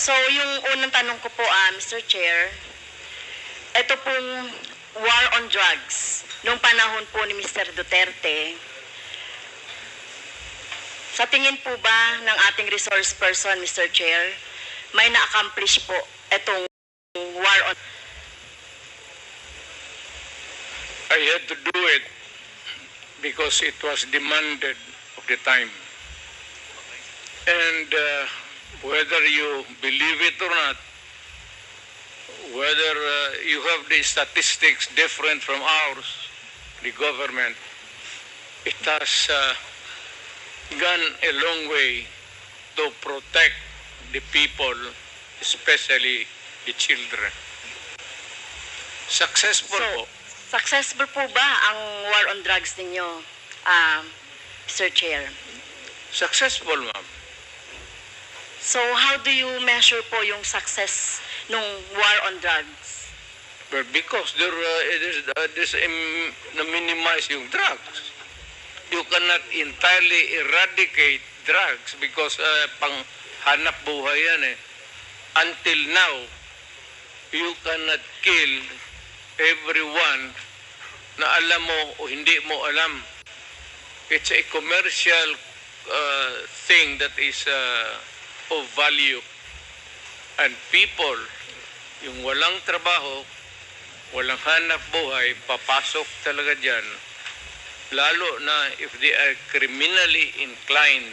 So, yung unang tanong ko po, ah, Mr. Chair, ito pong war on drugs, nung panahon po ni Mr. Duterte, sa tingin po ba ng ating resource person, Mr. Chair, may na-accomplish po itong war on I had to do it because it was demanded of the time. And uh, whether you believe it or not, whether uh, you have the statistics different from ours, the government, it has uh, gone a long way to protect the people, especially the children. Successful po. So, successful po ba ang war on drugs ninyo, ah, Mr. Chair? Successful, ma'am. So, how do you measure po yung success nung war on drugs? But because there uh, it is uh, this um, minimize yung drugs. You cannot entirely eradicate drugs because uh, pang hanap buhay yan eh. Until now, you cannot kill everyone na alam mo o hindi mo alam. It's a commercial uh, thing that is uh, of value. And people, yung walang trabaho, walang hanap buhay, papasok talaga dyan. Lalo na if they are criminally inclined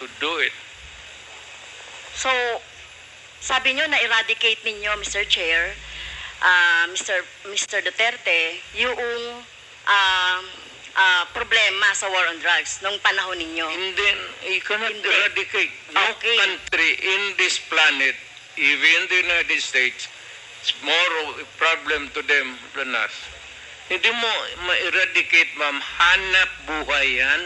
to do it. So, sabi nyo na eradicate ninyo, Mr. Chair, ah, Mr. Mr. Duterte, yung ah, ah, problema sa war on drugs nung panahon ninyo. And then, you cannot Hindi. eradicate no Okay. country in this planet, even the United States, it's more of a problem to them than us. Hindi mo ma-eradicate, ma'am. Hanap buhay yan.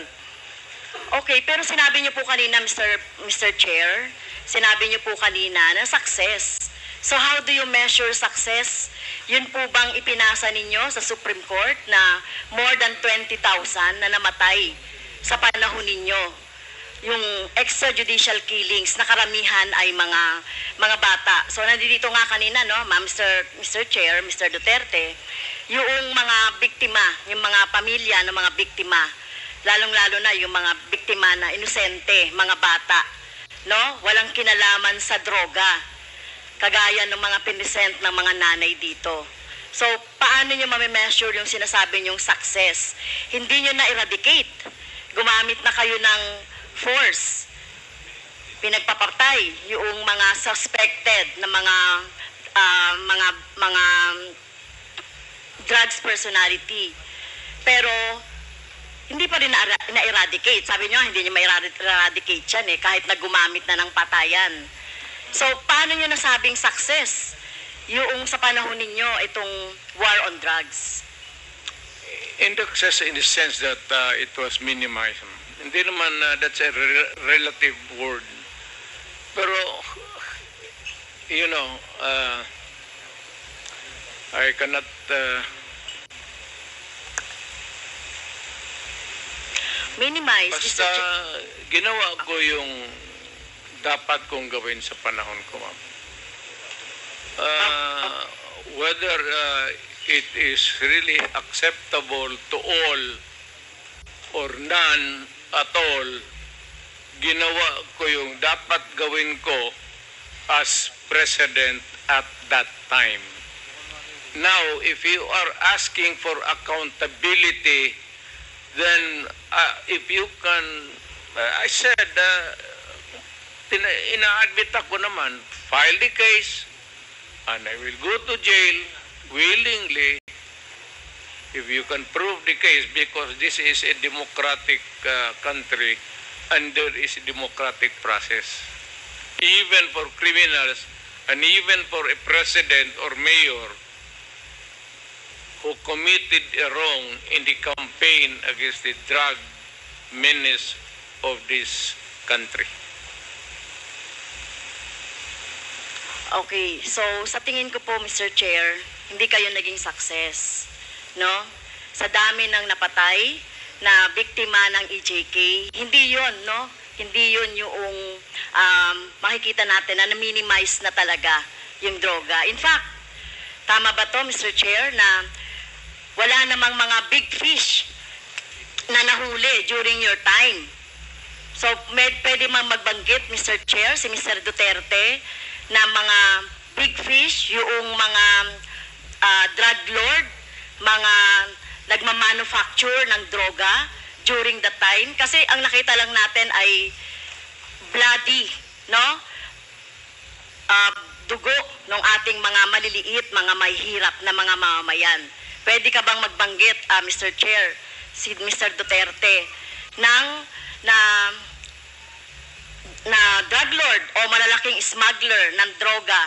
Okay, pero sinabi niyo po kanina, Mr. Mr. Chair, sinabi niyo po kanina na success. So how do you measure success? Yun po bang ipinasa ninyo sa Supreme Court na more than 20,000 na namatay sa panahon ninyo? Yung extrajudicial killings na karamihan ay mga mga bata. So nandito nga kanina no, Ma'am Mr. Mr. Chair, Mr. Duterte, yung mga biktima, yung mga pamilya ng mga biktima, lalong-lalo na yung mga biktima na inosente, mga bata, no? Walang kinalaman sa droga. Kagaya ng mga pinisent ng mga nanay dito. So, paano nyo mamimeasure yung sinasabi nyong success? Hindi nyo na-eradicate. Gumamit na kayo ng force. Pinagpapatay yung mga suspected na mga ah, mga mga drugs personality. Pero hindi pa rin na- na-eradicate. Sabi nyo, hindi nyo ma-eradicate yan eh, kahit na gumamit na ng patayan. So, paano nyo nasabing success yung sa panahon ninyo itong war on drugs? In the success in the sense that uh, it was minimized. Hindi naman uh, that's a re- relative word. Pero, you know, uh, I cannot uh, Minimize, Basta ginawa ko yung dapat kong gawin sa panahon ko, ma'am. Uh, whether uh, it is really acceptable to all or none at all, ginawa ko yung dapat gawin ko as president at that time. Now, if you are asking for accountability, then uh, if you can, uh, I said, uh, ina-admit ako naman, file the case, and I will go to jail willingly if you can prove the case because this is a democratic uh, country and there is a democratic process. Even for criminals and even for a president or mayor who committed a wrong in the campaign against the drug menace of this country. Okay, so sa tingin ko po, Mr. Chair, hindi kayo naging success. No? Sa dami ng napatay na biktima ng EJK, hindi yon no? Hindi yun yung um, makikita natin na na-minimize na talaga yung droga. In fact, tama ba to, Mr. Chair, na wala namang mga big fish na nahuli during your time. So, med, pwede mang magbanggit, Mr. Chair, si Mr. Duterte, na mga big fish, yung mga ah, drug lord, mga nagmamanufacture ng droga during the time. Kasi ang nakita lang natin ay bloody, no? Ah, dugo ng ating mga maliliit, mga may hirap na mga mamamayan. Pwede ka bang magbanggit, ah, Mr. Chair, si Mr. Duterte, ng na na drug lord o malalaking smuggler ng droga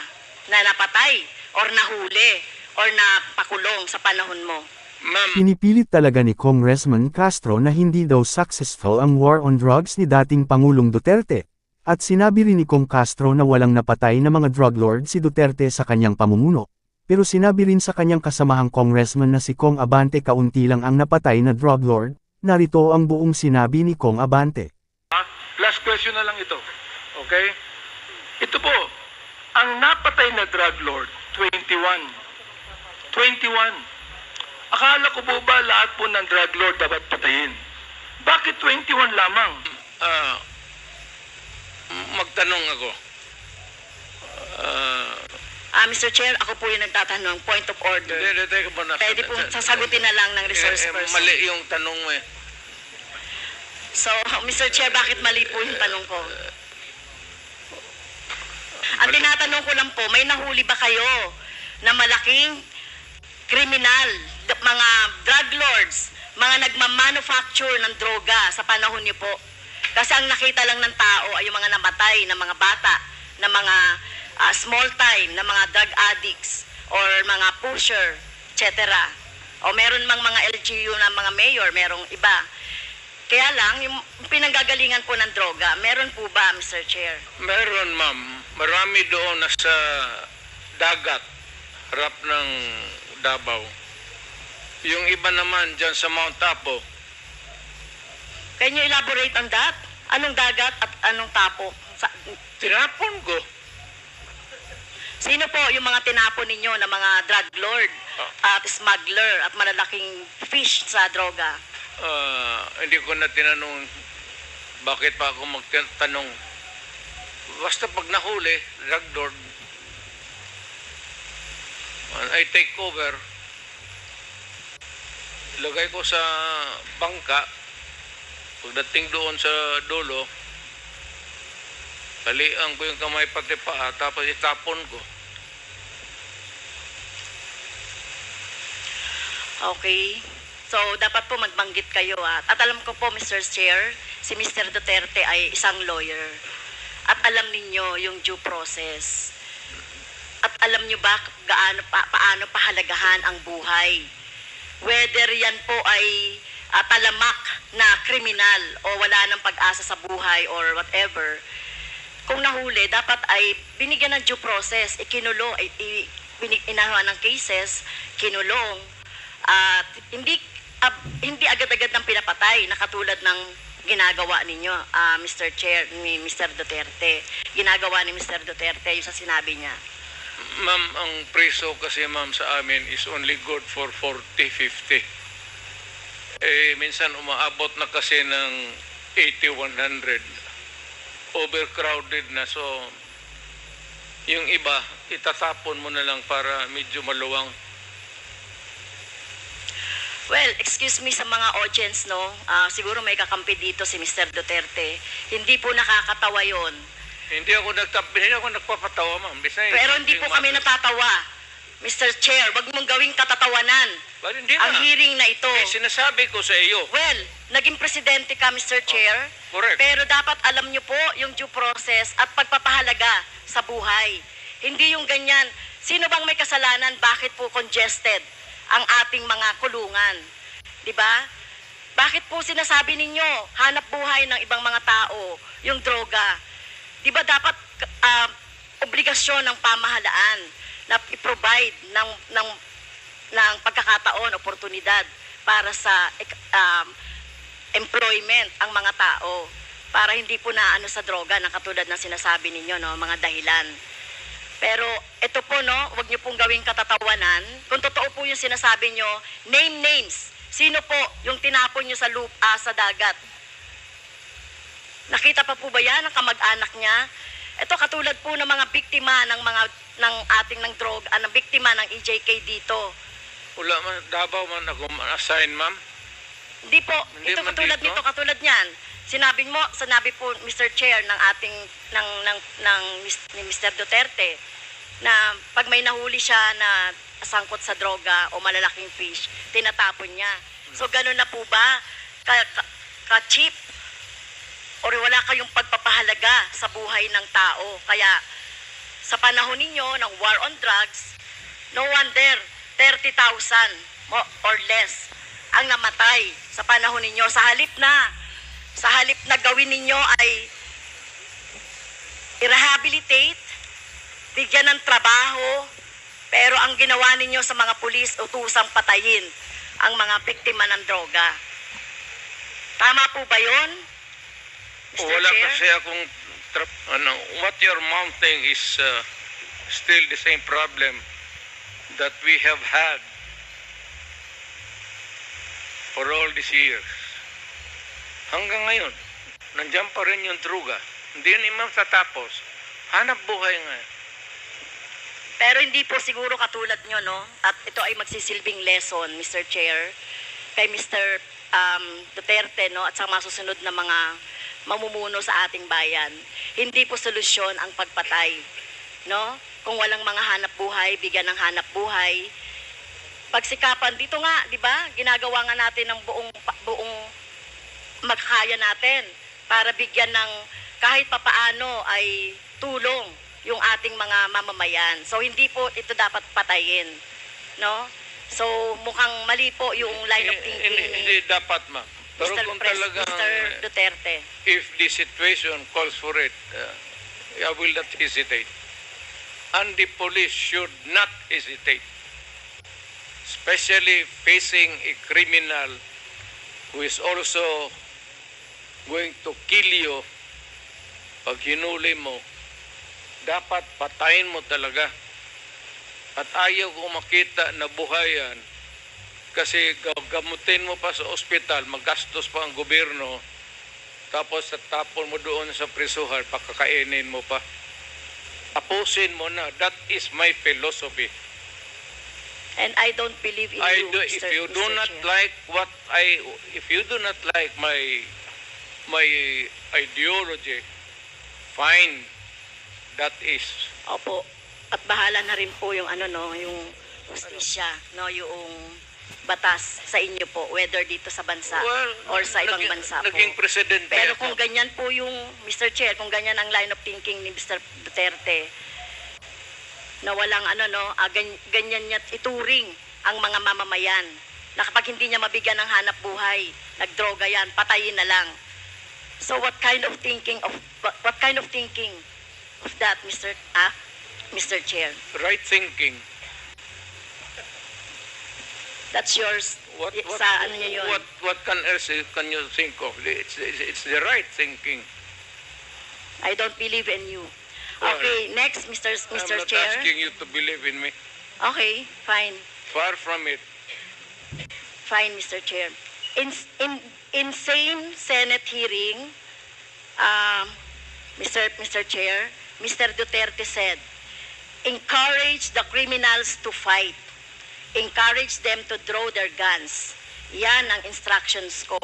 na napatay or nahuli or napakulong sa panahon mo? Ma'am, Pinipilit talaga ni Congressman Castro na hindi daw successful ang war on drugs ni dating Pangulong Duterte. At sinabi rin ni Kong Castro na walang napatay na mga drug lord si Duterte sa kanyang pamumuno. Pero sinabi rin sa kanyang kasamahang congressman na si Kong Abante kaunti lang ang napatay na drug lord, narito ang buong sinabi ni Kong Abante. Ah, Last question na lang ito. Okay? Ito po, ang napatay na drug lord, 21. 21. Akala ko po ba lahat po ng drug lord dapat patayin? Bakit 21 lamang? ah, magtanong ako. Ah, Ah, Mr. Chair, ako po yung nagtatanong, point of order. Hindi, hindi, teka muna. Pwede po sasagutin na lang ng resource Eh, eh, person. Mali yung tanong mo eh. So, Mr. Chair, bakit mali po yung tanong ko? Ang tinatanong ko lang po, may nahuli ba kayo na malaking kriminal, mga drug lords, mga nagmamanufacture ng droga sa panahon niyo po? Kasi ang nakita lang ng tao ay yung mga namatay na mga bata, na mga ah, small time, na mga drug addicts, or mga pusher, etc. O meron mang mga LGU na mga mayor, merong iba. Kaya lang, yung pinanggagalingan po ng droga, meron po ba, Mr. Chair? Meron, ma'am. Marami doon nasa dagat, harap ng Davao. Yung iba naman dyan sa Mount Apo, Can you elaborate on that? Anong dagat at anong tapo? Sa, tinapon ko. sino po yung mga tinapon ninyo na mga drug lord at smuggler at malalaking fish sa droga? Ah, hindi ko na tinanong bakit pa ako magtanong. Basta pag nahuli, drug lord, I take over. Lagay ko sa bangka. Pagdating doon sa dulo, talian ko yung kamay pati paa, tapos itapon ko. Okay. So, dapat po magbanggit kayo at, at alam ko po, Mr. Chair, si Mr. Duterte ay isang lawyer. At alam ninyo yung due process. At alam nyo ba gaano pa, paano pahalagahan ang buhay? Whether yan po ay ah, talamak na kriminal o wala ng pag-asa sa buhay or whatever, kung nahuli, dapat ay binigyan ng due process, ikinulo, i, i, ng cases, kinulong, at hindi ah, hindi agad-agad ng pinapatay na katulad ng ginagawa ninyo, ah, Mr. Chair, ni Mr. Duterte. Ginagawa ni Mr. Duterte yung sa sinabi niya. Ma'am, ang preso kasi ma'am sa amin is only good for 40, 50. Eh, minsan umaabot na kasi ng 80, 100. Overcrowded na. So, yung iba, itatapon mo na lang para medyo maluwang. Well, excuse me sa mga audience, no? Ah, siguro may kakampi dito si Mr. Duterte. Hindi po nakakatawa yon. Hindi ako nagtap hindi ako nagpapatawa, ma'am. Basta Pero hindi po kami natatawa. Mr. Chair, wag mong gawing katatawanan But hindi na. ang hearing na ito. Eh, sinasabi ko sa iyo. Well, naging presidente ka, Mr. Chair. correct. Pero dapat alam niyo po yung due process at pagpapahalaga sa buhay. Hindi yung ganyan. Sino bang may kasalanan? Bakit po congested ang ating mga kulungan? 'Di ba? Bakit po sinasabi ninyo hanap buhay ng ibang mga tao yung droga? 'Di ba dapat ah, obligasyon ng pamahalaan na i-provide ng ng ng pagkakataon, oportunidad para sa um, employment ang mga tao. para hindi po na ano sa droga na katulad ng sinasabi ninyo, no, mga dahilan. Pero ito po, no, wag niyo pong gawing katatawanan. Kung totoo po yung sinasabi niyo, name names. Sino po yung tinapon niyo sa lupa, sa dagat? Nakita pa po ba yan ang kamag-anak niya? Ito katulad po ng mga biktima ng mga ng ating ng drug, ah, ng biktima ng EJK dito. Wala man, Davao man ako assign, ma'am. Hindi po, Hindi ito man katulad dito? nito, katulad niyan. Sinabi mo, sinabi po Mr. Chair ng ating ng ng ng ni Mr. Duterte na pag may nahuli siya na sangkot sa droga o malalaking fish, tinatapon niya. So ganun na po ba ka, ka, ka cheap or wala kayong pagpapahalaga sa buhay ng tao? Kaya sa panahon ninyo ng war on drugs, no wonder 30,000 mo- or less ang namatay sa panahon ninyo. Sa halip na, sa halip na gawin ninyo ay i-rehabilitate, bigyan ng trabaho, pero ang ginawa ninyo sa mga pulis, utusang patayin ang mga biktima ng droga. Tama po ba yun? Mr. Wala Chair? kasi akong ano, what you're mounting is uh, still the same problem that we have had for all these years. Hanggang ngayon, nandiyan pa rin yung druga. Hindi yun imam tatapos. Hanap buhay nga. Pero hindi po siguro katulad nyo, no? At ito ay magsisilbing lesson, Mr. Chair, kay Mr. Um, Duterte, no? At sa mga susunod na mga mamumuno sa ating bayan. Hindi po solusyon ang pagpatay, no? Kung walang mga hanap buhay, bigyan ng hanap buhay. Pagsikapan dito nga, di ba? Ginagawa nga natin ng buong buong magkaya natin para bigyan ng kahit papaano ay tulong yung ating mga mamamayan. So hindi po ito dapat patayin, no? So mukhang mali po yung line of Eh, thinking Hindi, hindi dapat, ma'am. Pero Mr. kung Pres- talagang, Mr. Duterte. if the situation calls for it, uh, I will not hesitate. And the police should not hesitate. Especially facing a criminal who is also going to kill you pag hinuli mo, dapat patayin mo talaga. At ayaw ko makita na buhayan kasi gamutin mo pa sa ospital, magastos pa ang gobyerno, tapos tapon mo doon sa prisuhan, pakakainin mo pa. Tapusin mo na. That is my philosophy. And I don't believe in I you, do, if Mr. you do Mr. not Chair. like what I, if you do not like my, my ideology, fine. That is. Opo. At bahala na rin po yung ano no, yung justisya, no, yung batas sa inyo po, whether dito sa bansa or sa ibang naging- bansa po. Naging presidente Pero ako. kung ganyan po yung, Mr. Chair, kung ganyan ang line of thinking ni Mr. Duterte, na walang ano no, ah, gan- ganyan niya ituring ang mga mamamayan, na kapag hindi niya mabigyan ng hanap buhay, nagdroga yan, patayin na lang. So what kind of thinking of what, kind of thinking of that, Mr. Ah, Mr. Chair? right thinking. That's yours. What, what, sa ano niya yun? what, what can else can you think of? It's, it's, it's the right thinking. I don't believe in you. Well, Okay, next, Mr. I'm Mr. not Chair. asking you to believe in me. Okay, fine. Far from it. Fine, Mr. Chair. In, in, in same Senate hearing, um, Mr. Mr. Chair, Mr. Duterte said, encourage the criminals to fight. Encourage them to draw their guns. Yan ang instructions ko.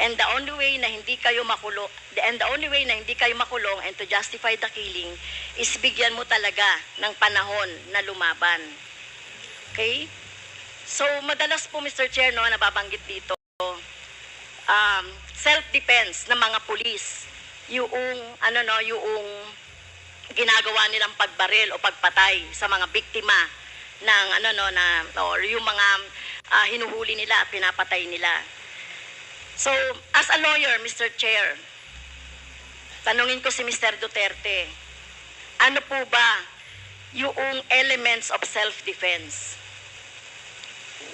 And the only way na hindi kayo makulong, and the only way na hindi kayo makulong and to justify the killing is bigyan mo talaga ng panahon na lumaban. Okay? So, madalas po, Mr. Chair, no, nababanggit dito, um, self-defense ng mga pulis. Yung, ano no, yung ginagawa nilang pagbaril o pagpatay sa mga biktima ng ano no na or yung mga ah, hinuhuli nila at pinapatay nila. So, as a lawyer, Mr. Chair, tanungin ko si Mr. Duterte, ano po ba yung elements of self-defense?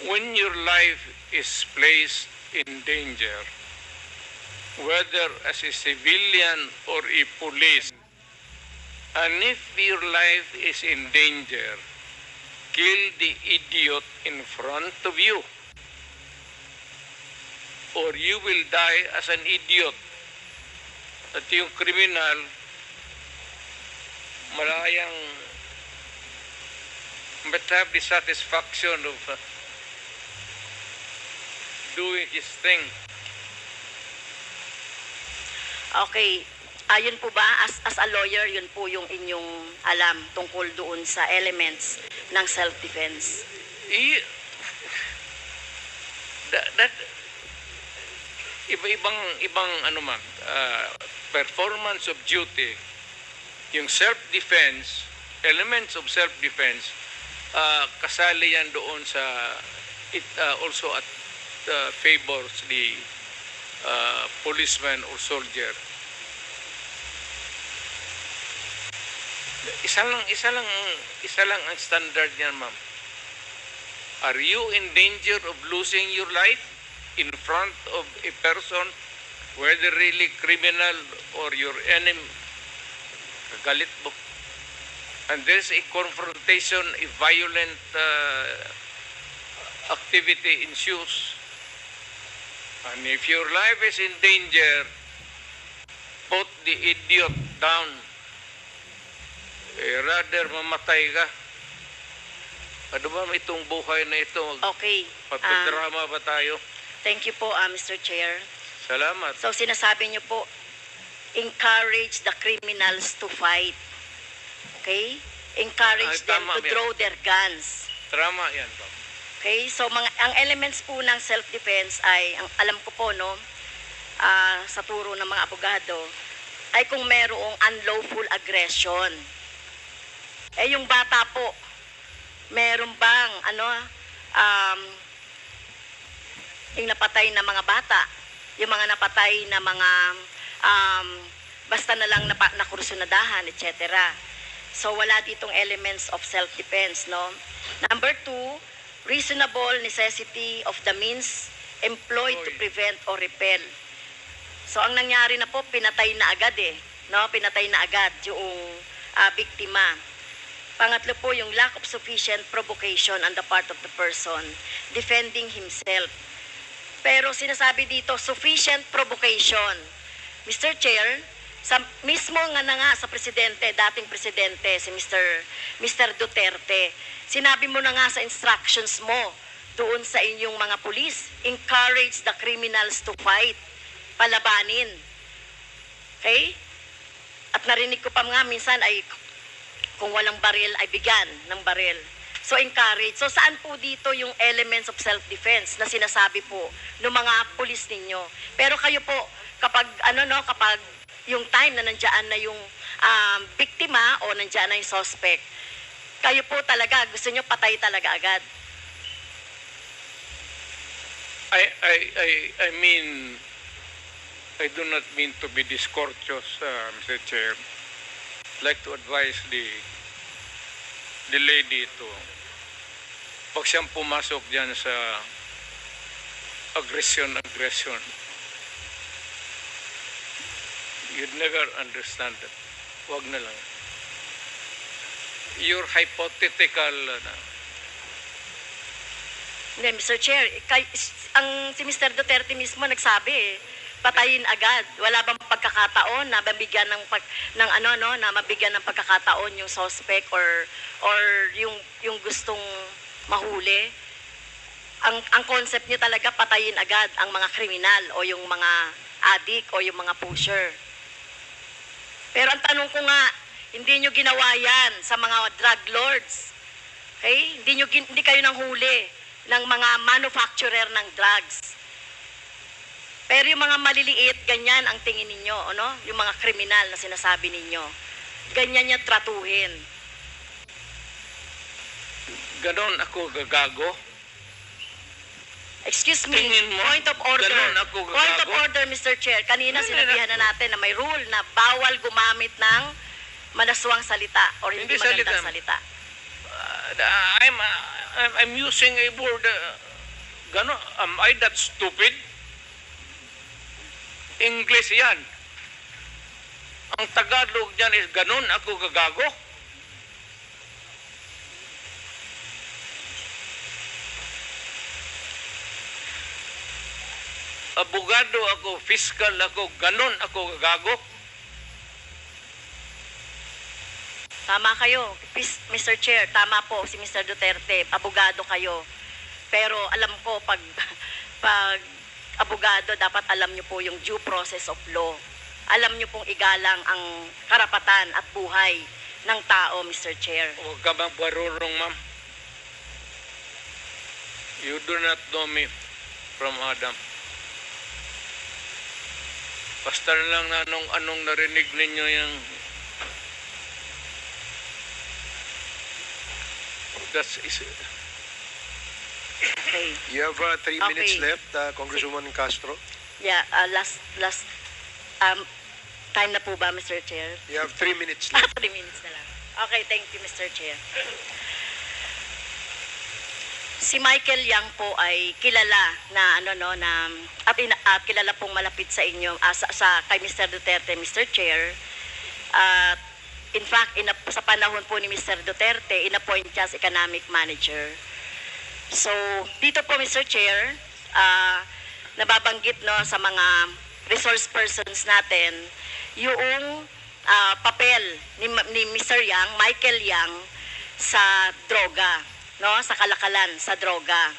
When your life is placed in danger, whether as a civilian or a police. And if your life is in danger, kill the idiot in front of you. Or you will die as an idiot. At yung kriminal, malayang but have the satisfaction of uh, doing his thing. Okay. Ayun po ba, as, as a lawyer, yun po yung inyong alam tungkol doon sa elements ng self-defense. I, that, that iba-ibang ibang ano ma'am, uh, performance of duty, yung self-defense, elements of self-defense, uh, kasali yan doon sa it uh, also at uh, favors the uh, policeman or soldier. Isa lang isa lang isa lang ang standard niyan, ma'am. Are you in danger of losing your life in front of a person, whether really criminal or your enemy? Galit mo. And there's a confrontation, a violent uh, activity ensues. And if your life is in danger, put the idiot down. Eh, rather mamatay ka. Ano ba itong buhay na ito? Okay. Ah, Pagpadrama ba tayo? thank you po, ah, Mr. Chair. Salamat. So sinasabi niyo po, encourage the criminals to fight. Okay? Encourage Ay, them tama to yan. draw their guns. Drama yan. Ma'am. Okay? So mga ang elements po ng self-defense ay ang alam ko po no ah, sa turo ng mga abogado ay kung merong unlawful aggression. Eh yung bata po, meron bang ano um yung napatay na mga bata, yung mga napatay na mga um, basta na lang napa, nakursunadahan, etc. So wala ditong elements of self-defense, no? Number two, reasonable necessity of the means employed to prevent or repel. So ang nangyari na po, pinatay na agad eh, no? Pinatay na agad yung ah, biktima. Pangatlo po, yung lack of sufficient provocation on the part of the person defending himself. Pero sinasabi dito, sufficient provocation. Mr. Chair, sa mismo nga na nga sa presidente, dating presidente, si Mr. Mr. Duterte, sinabi mo na nga sa instructions mo doon sa inyong mga pulis, encourage the criminals to fight, palabanin. Okay? At narinig ko pa nga minsan ay kung walang baril ay bigyan ng baril. So encourage. So saan po dito yung elements of self-defense na sinasabi po ng mga pulis ninyo? Pero kayo po kapag ano no kapag yung time na nandiyan na yung um, biktima o nandiyan na yung suspect, kayo po talaga gusto nyo patay talaga agad. I, I, I, I mean, I do not mean to be discourteous, uh, Mr. Chair. I'd like to advise the the lady to pag siyang pumasok dyan sa aggression, aggression, you'd never understand that. Wag na lang. Your hypothetical, ano, Hindi, Mr. Chair, kay, ang si Mr. Duterte mismo nagsabi eh, patayin agad. Wala bang pagkakataon na mabigyan ng pag, ng ano no, na mabigyan ng pagkakataon yung suspect or or yung yung gustong mahuli. Ang ang concept niyo talaga patayin agad ang mga kriminal o yung mga addict o yung mga pusher. Pero ang tanong ko nga, hindi nyo ginawa yan sa mga drug lords. Okay? Hindi, nyo, hindi kayo nang huli ng mga manufacturer ng drugs. Pero yung mga maliliit, ganyan ang tingin ninyo, ano? Yung mga kriminal na sinasabi ninyo. Ganyan niya tratuhin. ganon ako gagago. Excuse me, Tingin mo, point of order. ganun ako gagago? Point of order, Mr. Chair. Kanina Hindi, sinabihan na natin na may rule na bawal gumamit ng manaswang salita or hindi, Hindi magandang salita. salita. Uh, I'm, uh, I'm, I'm using a word, uh, gano, am I that stupid? English yan. Ang Tagalog niyan is ganun ako gagago. Abogado ako, fiscal ako, ganun ako gagago. Tama kayo, Mr. Chair, tama po si Mr. Duterte, abogado kayo. Pero alam ko, pag, pag abogado, dapat alam niyo po yung due process of law. Alam niyo pong igalang ang karapatan at buhay ng tao, Mr. Chair. Huwag ka bang barurong, ma'am? You do not know me from Adam. Basta na lang na anong, anong narinig ninyo yung That's is Okay. You have uh, three Okay. minutes left, uh, Congresswoman Castro. Yeah, uh, last, last, um, time na po ba, Mr. Chair? You have three minutes left. Three minutes na lang. Okay, thank you, Mr. Chair. Si Michael Yang po ay kilala na ano no na ina, at kilala pong malapit sa inyo ah, sa, sa kay Mr. Duterte, Mr. Chair. At in fact, inap, sa panahon po ni Mr. Duterte, inappoint siya as economic manager. So, dito po Mr. Chair, ah, nababanggit no sa mga resource persons natin yung ah, papel ni, ni Mr. Yang, Michael Yang sa droga, no? Sa kalakalan sa droga.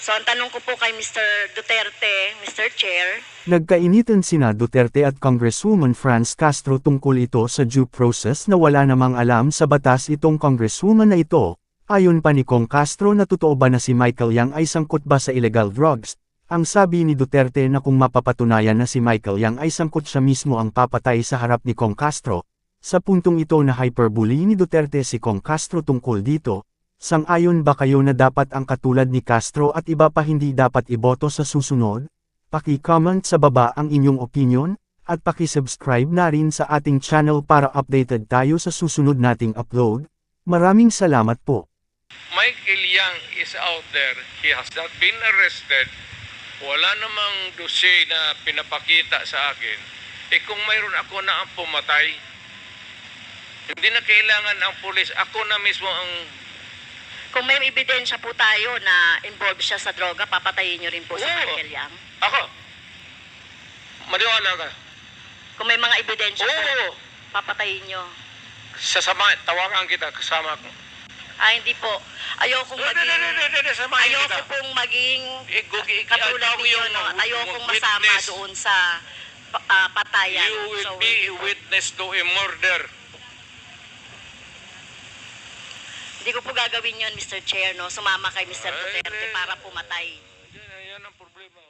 So, ang tanong ko po kay Mr. Duterte, Mr. Chair, Nagkainitan sina Duterte at Congresswoman Franz Castro tungkol ito sa due process na wala namang alam sa batas itong congresswoman na ito. Ayon pa ni Kong Castro na totoo ba na si Michael Yang ay sangkot ba sa illegal drugs? Ang sabi ni Duterte na kung mapapatunayan na si Michael Yang ay sangkot siya mismo ang papatay sa harap ni Kong Castro. Sa puntong ito na hyperbole ni Duterte si Kong Castro tungkol dito, sang-ayon ba kayo na dapat ang katulad ni Castro at iba pa hindi dapat iboto sa susunod? Paki-comment sa baba ang inyong opinion, at paki-subscribe na rin sa ating channel para updated tayo sa susunod nating upload. Maraming salamat po. Michael Young is out there. He has not been arrested. Wala namang dossier na pinapakita sa akin. Eh kung mayroon ako na ang pumatay, hindi na kailangan ang pulis. Ako na mismo ang... kung may ebidensya po tayo na involved siya sa droga, papatayin niyo rin po sa Oo. Michael Yang. Ako! Maniwala ka. Kung may mga ebidensya po, Oo! papatayin niyo. Sasama, tawagan kita kasama ko. Ah, hindi po. Ayokong Hindi, maging... hindi, hindi, hindi, samahin Ayoko kita. pong maging Eh, gugi- katulad ninyo, yung no? Ayokong masama witness. doon sa pa- ah, patayan. You will So, be a witness to a murder. Hindi ko po gagawin yun, Mr. Chair, no? Sumama kay Mr. Ay, Duterte para pumatay. Yan, yan ang problema.